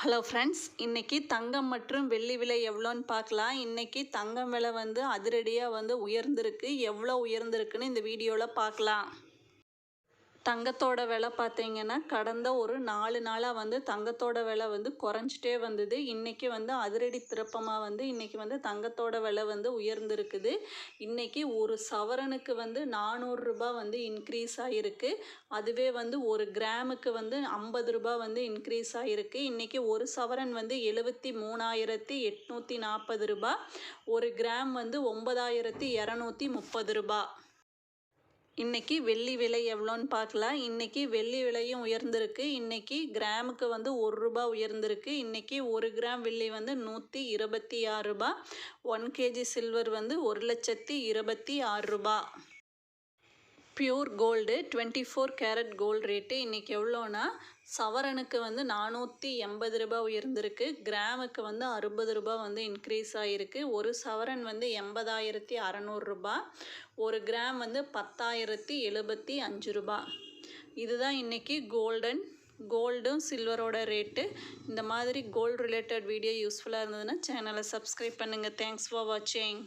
Hello friends இன்றைக்கி தங்கம் மற்றும் வெள்ளி விலை எவ்வளோன்னு பார்க்கலாம். இன்றைக்கி தங்கம் விலை வந்து அதிரடியாக வந்து உயர்ந்திருக்கு. எவ்வளோ உயர்ந்திருக்குன்னு இந்த வீடியோவில் பார்க்கலாம். தங்கத்தோட விலை பார்த்தீங்கன்னா கடந்த ஒரு நாலு நாளாக வந்து தங்கத்தோட விலை வந்து குறைஞ்சிட்டே வந்தது. இன்றைக்கி வந்து அதிரடி திருப்பமாக வந்து இன்றைக்கி வந்து தங்கத்தோட விலை வந்து உயர்ந்திருக்குது. இன்றைக்கி ஒரு சவரனுக்கு வந்து நானூறுரூபா வந்து இன்க்ரீஸ் ஆகிருக்கு அதுவே வந்து ஒரு கிராமுக்கு வந்து ஐம்பது ரூபா வந்து இன்க்ரீஸ் ஆகிருக்கு இன்றைக்கி ஒரு சவரன் வந்து எழுபத்தி மூணாயிரத்தி எட்நூற்றி நாற்பது ரூபா ஒரு கிராம் வந்து ஒன்பதாயிரத்தி இரநூத்தி முப்பது ரூபாய். இன்றைக்கி வெள்ளி விலை எவ்வளோன்னு பார்க்கலாம். இன்றைக்கி வெள்ளி விலையும் உயர்ந்திருக்கு. இன்றைக்கி கிராமுக்கு வந்து ஒரு ரூபா உயர்ந்திருக்கு. இன்றைக்கி ஒரு கிராம் வெள்ளி வந்து நூற்றி இருபத்தி ஆறு ரூபா. ஒன் கேஜி சில்வர் வந்து ஒரு லட்சத்தி இருபத்தி ஆறு ரூபா. Pure gold twenty four carat gold rate இன்றைக்கி எவ்வளோனா சவரனுக்கு வந்து நானூற்றி எண்பது ரூபாய் உயர்ந்திருக்கு கிராமுக்கு வந்து அறுபது ரூபாய் வந்து இன்க்ரீஸ் ஆகிருக்கு ஒரு சவரன் வந்து எண்பதாயிரத்தி அறநூறுரூபா ஒரு கிராம் வந்து பத்தாயிரத்தி எழுபத்தி அஞ்சு ரூபா இதுதான் இன்றைக்கி கோல்டன் கோல்டும் சில்வரோட ரேட்டு இந்த மாதிரி கோல்டு ரிலேட்டட் வீடியோ யூஸ்ஃபுல்லாக இருந்ததுன்னா சேனலை சப்ஸ்கிரைப் பண்ணுங்கள் தேங்க்ஸ் ஃபார் வாட்சிங்